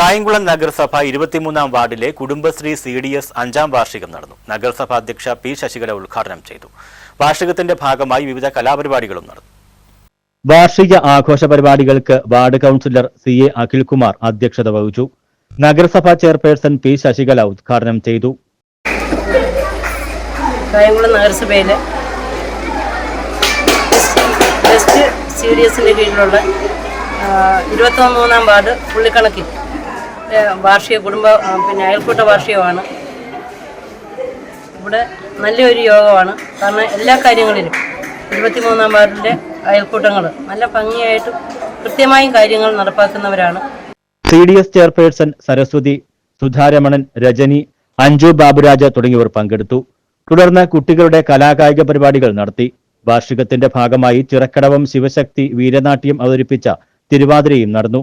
കായംകുളം നഗരസഭ ഇരുപത്തിമൂന്നാം വാർഡിലെ കുടുംബശ്രീ സി ഡി എസ് അഞ്ചാം വാർഷികം നടന്നു. നഗരസഭ അധ്യക്ഷ പി ശശികല ഉദ്ഘാടനം ചെയ്തു. വാർഷികത്തിന്റെ ഭാഗമായി വിവിധ കലാപരിപാടികളും നടന്നു. വാർഷിക ആഘോഷ പരിപാടികൾക്ക് ward councillor C A Akhilkumar അധ്യക്ഷത വഹിച്ചു. നഗരസഭാ ചെയർപേഴ്സൺ പി ശശികല ഉദ്ഘാടനം ചെയ്തു. കായംകുളം നഗരസഭയിലെ സി ഡി എസിന്റെ കീഴിലുള്ള ഇരുപത്തൊന്നാം വാർഡ് പുള്ളിക്കണക്കിൽ. വാർഷിക കുടുംബ പിന്നെ അയൽക്കൂട്ട വാർഷികമാണ്. ഇവിടെ നല്ലൊരു യോഗമാണ്. കാരണം എല്ലാ കാര്യങ്ങളിലും ഇരുപത്തിമൂന്നാം വാർഡിലെ അയൽക്കൂട്ടങ്ങൾ നല്ല ഭംഗിയായിട്ട് കൃത്യമായും കാര്യങ്ങൾ നടപ്പാക്കുന്നവരാണ്. C D S chairperson Saraswathi Sudharamanan Rajani Anju Baburaja തുടങ്ങിയവർ പങ്കെടുത്തു. തുടർന്ന് കുട്ടികളുടെ കലാകായിക പരിപാടികൾ നടത്തി. വാർഷികത്തിന്റെ ഭാഗമായി ചിറക്കടവം ശിവശക്തി വീരനാട്യം അവതരിപ്പിച്ച തിരുവാതിരയും നടന്നു.